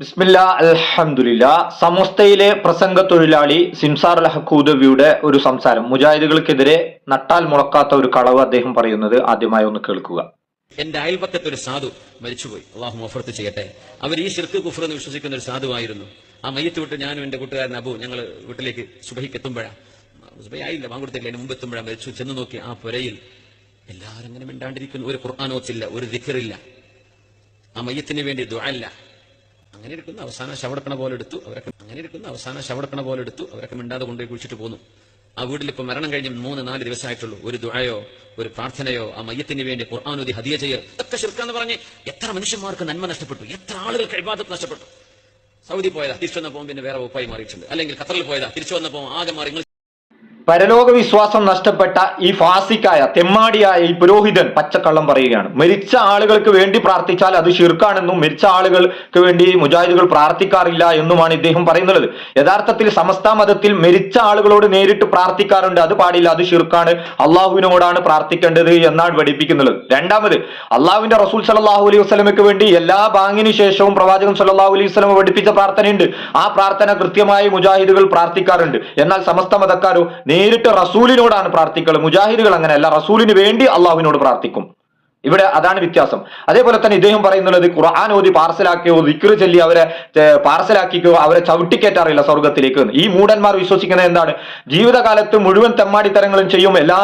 ബിസ്മില്ല അലഹമുല്ല സമസ്തയിലെ പ്രസംഗ തൊഴിലാളി സിംസാർ അൽ ഒരു സംസാരം. മുജാഹിദുകൾക്കെതിരെ നട്ടാൽ മുളക്കാത്ത ഒരു കളവ് അദ്ദേഹം പറയുന്നത് ആദ്യമായി ഒന്ന് കേൾക്കുക. എന്റെ അയൽപക്കത്ത് ഒരു സാധു മരിച്ചുപോയി. അള്ളാഹു മഫർത്ത് ചെയ്യട്ടെ. അവർ ഈ ശിർക്ക് കുഫർ എന്ന് വിശ്വസിക്കുന്ന ഒരു സാധുവായിരുന്നു. ആ മയ്യത്ത് വിട്ട് ഞാനും എന്റെ കൂട്ടുകാരൻ അബു ഞങ്ങൾ വീട്ടിലേക്ക് സുബഹിക്ക് എത്തുമ്പോഴാണ് സുബഹി ആയില്ല അതിന് മുമ്പ് എത്തുമ്പോഴാണ് മരിച്ചു. ചെന്ന് നോക്കി ആ പുരയിൽ എല്ലാവരും അങ്ങനെ മിണ്ടാണ്ടിരിക്കുന്നു. ഒരു ഖുർആാനോത്തില്ല ഒരു ദിഖറില്ല. ആ മയ്യത്തിന് വേണ്ടി ദുആല്ല അങ്ങനെ എടുക്കുന്ന അവസാന ശവടക്കണ പോലെ എടുത്തു. അവരൊക്കെ അങ്ങനെ എടുക്കുന്ന അവസാന ശവടക്കണ പോലെ എടുത്തു. അവരൊക്കെ മിണ്ടാതെ കൊണ്ടുപോയി കുഴിച്ചിട്ട് പോന്നു. ആ വീട്ടിൽ ഇപ്പൊ മരണം കഴിഞ്ഞ് മൂന്ന് നാല് ദിവസമായിട്ടുള്ളൂ. ഒരു ദുഴയോ ഒരു പ്രാർത്ഥനയോ ആ മയ്യത്തിന് വേണ്ടി ഖുർആാനുതി ഹദിയ ചെയ്യൽ ഇതൊക്കെ ശിർക്കാന്ന് പറഞ്ഞ് എത്ര മനുഷ്യന്മാർക്ക് നന്മ നഷ്ടപ്പെട്ടു. എത്ര ആളുകൾക്ക് ഇബാദത്ത് നഷ്ടപ്പെട്ടു. സൗദി പോയതാ തിരിച്ചു വന്നപ്പോൾ പിന്നെ വേറെ ഉപ്പായി മാറിയിട്ടുണ്ട്. അല്ലെങ്കിൽ ഖത്തറിൽ പോയതാ തിരിച്ചു വന്നപ്പോൾ ആകെ മാറി പരലോക വിശ്വാസം നഷ്ടപ്പെട്ട ഈ ഫാസിക്കായ തെമ്മാടിയായ ഈ പുരോഹിതൻ പച്ചക്കള്ളം പറയുകയാണ്. മരിച്ച ആളുകൾക്ക് വേണ്ടി പ്രാർത്ഥിച്ചാൽ അത് ഷിർക്കാണെന്നും മരിച്ച ആളുകൾക്ക് വേണ്ടി മുജാഹിദുകൾ പ്രാർത്ഥിക്കാറില്ല എന്നുമാണ് ഇദ്ദേഹം പറയുന്നത്. യഥാർത്ഥത്തിൽ സമസ്ത മതത്തിൽ മരിച്ച ആളുകളോട് നേരിട്ട് പ്രാർത്ഥിക്കാറുണ്ട്. അത് പാടില്ല അത് ഷിർക്കാണ് അള്ളാഹുവിനോടാണ് പ്രാർത്ഥിക്കേണ്ടത് എന്നാണ് പഠിപ്പിക്കുന്നത്. രണ്ടാമത് അള്ളാഹുവിന്റെ റസൂൽ സലാഹു അലൈഹി വസ്ലമയ്ക്ക് വേണ്ടി എല്ലാ ബാങ്കിന് ശേഷവും പ്രവാചകൻ സല്ലാഹു അലൈഹി വസ്ലമ പഠിപ്പിച്ച പ്രാർത്ഥനയുണ്ട്. ആ പ്രാർത്ഥന കൃത്യമായി മുജാഹിദുകൾ പ്രാർത്ഥിക്കാറുണ്ട്. എന്നാൽ സമസ്ത മതക്കാരോ നേരിട്ട് റസൂലിനോടാണ് പ്രാർത്ഥിക്കുന്നത് മുജാഹിദുകൾ അങ്ങനെയല്ല. റസൂലിന് വേണ്ടി അള്ളാഹുവിനോട് പ്രാർത്ഥിക്കും. ഇവിടെ അതാണ് വ്യത്യാസം. അതേപോലെ തന്നെ ഇദ്ദേഹം പറയുന്നുള്ളത് ഖുർആൻ ഓതി പാർസലാക്കിയോ ദിക്റ് ചൊല്ലി അവരെ പാർസലാക്കിക്കോ അവരെ ചവിട്ടിക്കേറ്റാറില്ല സ്വർഗത്തിലേക്ക് ഈ മൂടന്മാർ വിശ്വസിക്കുന്നത് എന്താണ്? ജീവിതകാലത്ത് മുഴുവൻ തെമ്മാടിത്തരങ്ങളും ചെയ്യും എല്ലാ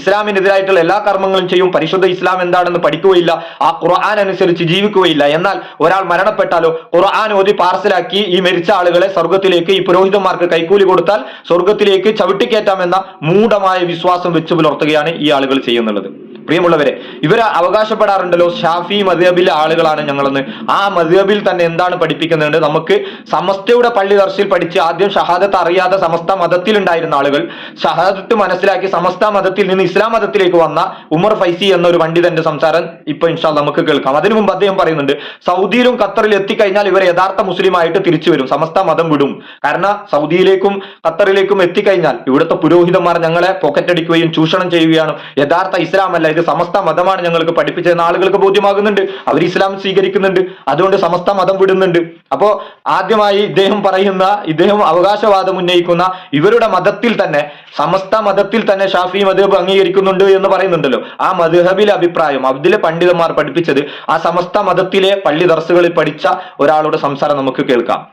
ഇസ്ലാമിനെതിരായിട്ടുള്ള എല്ലാ കർമ്മങ്ങളും ചെയ്യും പരിശുദ്ധ ഇസ്ലാം എന്താണെന്ന് പഠിക്കുകയില്ല ആ ഖുർആൻ അനുസരിച്ച് ജീവിക്കുകയില്ല. എന്നാൽ ഒരാൾ മരണപ്പെട്ടാലോ ഖുർആൻ ഓതി പാർസലാക്കി ഈ മരിച്ച ആളുകളെ സ്വർഗത്തിലേക്ക് ഈ പുരോഹിതന്മാർക്ക് കൈക്കൂലി കൊടുത്താൽ സ്വർഗത്തിലേക്ക് ചവിട്ടിക്കേറ്റാമെന്ന മൂഢമായ വിശ്വാസം വെച്ച് പുലർത്തുകയാണ് ഈ ആളുകൾ ചെയ്യുന്നുള്ളത്. പ്രിയമുള്ളവരെ ഇവർ അവകാശപ്പെടാറുണ്ടല്ലോ ഷാഫി മദ്ഹബിലെ ആളുകളാണ് ഞങ്ങളെന്ന്. ആ മദ്ഹബിൽ തന്നെ എന്താണ് പഠിപ്പിക്കുന്നുണ്ട്? നമുക്ക് സമസ്തയുടെ പള്ളി ദർശിൽ പഠിച്ച് ആദ്യം ഷഹാദത്ത് അറിയാതെ സമസ്ത മതത്തിൽ ഉണ്ടായിരുന്ന ആളുകൾ ഷഹാദത്ത് മനസ്സിലാക്കി സമസ്ത മതത്തിൽ നിന്ന് ഇസ്ലാം മതത്തിലേക്ക് വന്ന ഉമർ ഫൈസി എന്ന ഒരു പണ്ഡിതന്റെ സംസാരം ഇപ്പൊ ഇൻഷാ നമുക്ക് കേൾക്കാം. അതിനു മുമ്പ് അദ്ദേഹം പറയുന്നുണ്ട് സൗദിയിലും ഖത്തറിൽ എത്തിക്കഴിഞ്ഞാൽ ഇവർ യഥാർത്ഥ മുസ്ലിമായിട്ട് തിരിച്ചു വരും സമസ്ത മതം വിടും. കാരണം സൗദിയിലേക്കും ഖത്തറിലേക്കും എത്തിക്കഴിഞ്ഞാൽ ഇവിടുത്തെ പുരോഹിതന്മാർ ഞങ്ങളെ പോക്കറ്റടിക്കുകയും ചൂഷണം ചെയ്യുകയാണ്. യഥാർത്ഥ ഇസ്ലാം ഇത് സമസ്ത മതമാണ് ഞങ്ങൾക്ക് പഠിപ്പിച്ചതെന്ന് ആളുകൾക്ക് ബോധ്യമാകുന്നുണ്ട്. അവർ ഇസ്ലാം സ്വീകരിക്കുന്നുണ്ട്. അതുകൊണ്ട് സമസ്ത മതം വിടുന്നുണ്ട്. അപ്പോ ആദ്യമായി ഇദ്ദേഹം പറയുന്ന ഇദ്ദേഹം അവകാശവാദം ഉന്നയിക്കുന്ന ഇവരുടെ മതത്തിൽ തന്നെ സമസ്ത മതത്തിൽ തന്നെ ഷാഫി മധുഹബ് അംഗീകരിക്കുന്നുണ്ട് എന്ന് പറയുന്നുണ്ടല്ലോ. ആ മധുഹബിലെ അഭിപ്രായം അതിലെ പണ്ഡിതന്മാർ പഠിപ്പിച്ചത് ആ സമസ്ത മതത്തിലെ പള്ളി ദർസുകളിൽ പഠിച്ച ഒരാളുടെ സംസാരം നമുക്ക് കേൾക്കാം.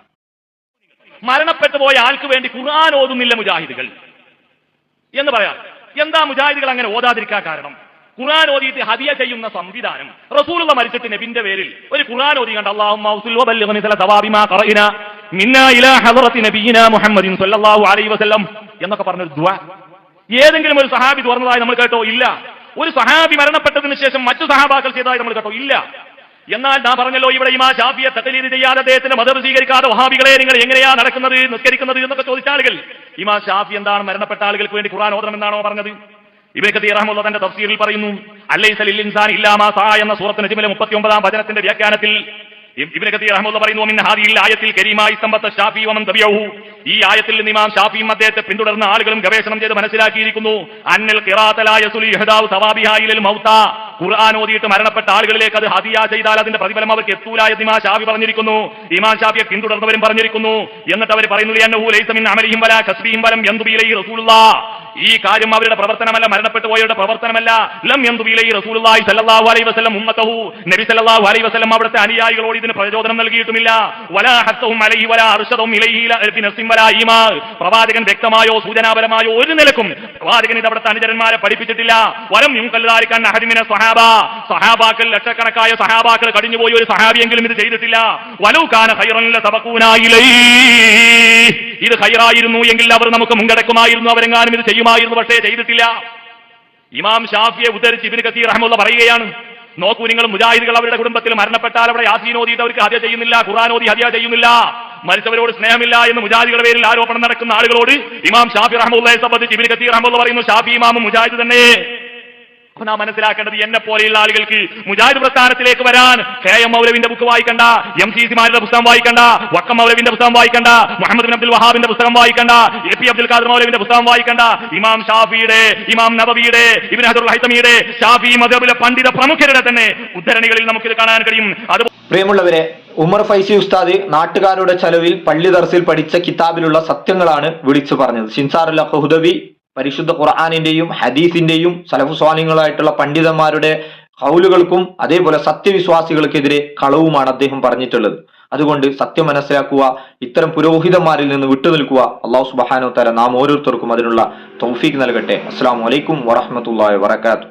മരണപ്പെട്ടു പോയ ആൾക്ക് വേണ്ടി ഖുർആൻ ഓതുന്നില്ല മുജാഹിദുകൾ. എന്ന് പറയാം. എന്താ മുജാഹിദുകൾ അങ്ങനെ ഓതാതിരിക്കാൻ കാരണം? ഖുർആൻ ഓതിയിട്ട് ഹദിയ ചെയ്യുന്ന സംവിധാനം. റസൂലുള്ള മരിച്ചിട്ട് നബിന്റെ പേരിൽ ഒരു ഖുർആൻ ഓതി കണ്ട വസല്ലം എന്നൊക്കെ പറഞ്ഞൊരു ദുആ. ഏതെങ്കിലും ഒരു സഹാബി തുറന്നതായി നമ്മൾ കേട്ടോ? ഇല്ല. ഒരു സഹാബി മരണപ്പെട്ടതിന് ശേഷം മറ്റു സഹാബാക്കൾ ചെയ്തതായി നമ്മൾ കേട്ടോ? ഇല്ല. എന്നാൽ ഞാൻ പറഞ്ഞല്ലോ ഇവിടെ ഇമാ ഷാഫിയെ തകലീത് ചെയ്യാതെ അദ്ദേഹത്തിന്റെ മതം സ്വീകരിക്കാതെ വഹാബികളെ നിങ്ങൾ എങ്ങനെയാ നടക്കുന്നത് നിസ്കരിക്കുന്നത് എന്നൊക്കെ ചോദിച്ച ആളുകൾ. ഇമാ ഷാഫി എന്താണ് മരണപ്പെട്ട ആളുകൾക്ക് വേണ്ടി ഖുർആൻ ഓതണം എന്നാണോ പറഞ്ഞത്? തീറാമുള്ള തന്റെ തഫ്സീറിൽ പറയുന്നു അല്ലൈസലിൽ ഇൻസാൻ ഇല്ലാമാ സാ എന്ന വചനത്തിന്റെ വ്യാഖ്യാനത്തിൽ പറയുന്നു മിൻ ആയത്തിൽ കരീമായി ഷാഫി വമൻ ഈ ആയത്തിൽ ഇമാം ഷാഫിയും അദ്ദേഹത്തെ പിന്തുടർന്ന ആളുകളും ഗവേഷണം ചെയ്ത് മനസ്സിലാക്കിയിരിക്കുന്നു അന്നൽ മൗത്താ. ഖുർആൻ ഓതിയിട്ട് മരണപ്പെട്ട ആളുകളിലേക്ക് അത് ഹദിയ ചെയ്താൽ അതിന്റെ പ്രതിഫലം അവർക്ക് എത്തൂല ഇമാം ഷാഫി പറഞ്ഞിരിക്കുന്നു. ഇമാം ഷാഫിയെ പിന്തുടർന്നവരും പറഞ്ഞിരിക്കുന്നു. എന്നിട്ട് അവർ പറയുന്നത് വലാ ഈ കാര്യം അവരുടെ പ്രവർത്തനമല്ല മരണപ്പെട്ടു പോയവരുടെ പ്രവർത്തനമല്ല. ലം ഇലൈഹി റസൂലുള്ളാഹി സല്ലല്ലാഹു അലൈഹി വസല്ലം ഉമ്മത്തഹു. നബി സല്ലല്ലാഹു അലൈഹി വസല്ലം അവിടുത്തെ അനുയായികളോട് ഇതിന് പ്രചോദനം നൽകിയിട്ടുമില്ല. വലാ ഹസ്സഹും അലൈഹി വലാ അർഷദഹും ഇലൈഹി പ്രവാചകൻ വ്യക്തമായോ സൂചനാപരമായോ ഒരു നിലക്കും പ്രവാചകൻ ഇത് അവിടുത്തെ അനുചരന്മാരെ പഠിപ്പിച്ചിട്ടില്ല. വലം യുങ്കല്ലാരിക്കാൻ അഹദിമിന സഹാബ സഹാബാക്കൾ ലക്ഷക്കണക്കായ സഹാബാക്കൾ കടിഞ്ഞുപോയി ഒരു സഹാബിയെങ്കിലും ഇത് ചെയ്തിട്ടില്ല. വലൂ കാന ലസബഖൂനാ ഇലൈഹി. ഇത് ഹൈറായിരുന്നു എങ്കിൽ അവർ നമുക്ക് മുൻകടക്കുമായിരുന്നു. അവരെങ്ങാനും ഇത് ചെയ്യുമായിരുന്നു. പക്ഷേ ചെയ്തിട്ടില്ല. ഇമാം ഷാഫിയെ ഉദ്ധരിച്ച് ഇബിന് കസീർ റഹ്മുള്ള പറയുകയാണ് നോക്കൂ നിങ്ങൾ മുജാഹിദുകൾ അവരുടെ കുടുംബത്തിൽ മരണപ്പെട്ടാൽ അവിടെ യാസീൻ അവർക്ക് ഹത്യ ചെയ്യുന്നില്ല ഖുറാനോദി ഓതി ഹദ്യ ചെയ്യുന്നില്ല. മരിച്ചവരോട് സ്നേഹമില്ല എന്ന് മുജാഹിദുകളുടെ പേരിൽ ആരോപണം നടക്കുന്ന ആളുകളോട് ഇമാം ഷാഫി റഹ്മുള്ളയെ സംബന്ധിച്ച് ഇബിന് കസീർ റഹ്മുള്ള പറയുന്നു ഷാഫി ഇമാമും മുജാഹിദ് തന്നെ. അപ്പൊ നാം മനസ്സിലാക്കേണ്ടത് എന്നെ പോലെയുള്ള ആളുകൾക്ക് മുജാഹിദ് പ്രസ്ഥാനത്തിലേക്ക് വരാൻ കെ എം മൗലവിന്റെ ബുക്ക് വായിക്കണ്ട എം സി സി സിമാരുടെ പുസ്തകം വായിക്കണ്ട വക്കം മൗലവിന്റെ പുസ്തകം വായിക്കണ്ട മുഹമ്മദ് ബിൻ അബ്ദുൽ വഹാബിന്റെ പുസ്തകം വായിക്കണ്ട എ പി അബ്ദുൽ ഖാദർ മൗലവിന്റെ പുസ്തകം വായിക്കണ്ട ഇമാം ഷാഫിയുടെ ഇമാം നബവിയുടെ ഇബിൻ ഹദുർ ഹൈതമിയുടെ ഷാഫി മദബിലെ പണ്ഡിത പ്രമുഖരുടെ തന്നെ ഉദ്ധരണികളിൽ നമുക്കിത് കാണാൻ കഴിയും. അത് പ്രിയമുള്ളവരെ ഉമർ ഫൈസി ഉസ്താദ് നാട്ടുകാരുടെ ചെലവിൽ പള്ളി ദർസിൽ പഠിച്ച കിതാബിലുള്ള സത്യങ്ങളാണ് വിളിച്ചു പറഞ്ഞത്. ഷിൻസാറുൽ ഹുദവി പരിശുദ്ധ ഖുർആാനിന്റെയും ഹദീസിന്റെയും സലഫുസ്വാനികളായിട്ടുള്ള പണ്ഡിതന്മാരുടെ കൗലുകൾക്കും അതേപോലെ സത്യവിശ്വാസികൾക്കെതിരെ കളവുമാണ് അദ്ദേഹം പറഞ്ഞിട്ടുള്ളത്. അതുകൊണ്ട് സത്യം മനസ്സിലാക്കുക ഇത്തരം പുരോഹിതന്മാരിൽ നിന്ന് വിട്ടുനിൽക്കുക അള്ളാഹു സുബാനോ തല നാം ഓരോരുത്തർക്കും അതിനുള്ള തൗഫീഖ് നൽകട്ടെ. അസ്സാം വലൈക്കും വറഹമത്തല്ലാ വാത്തു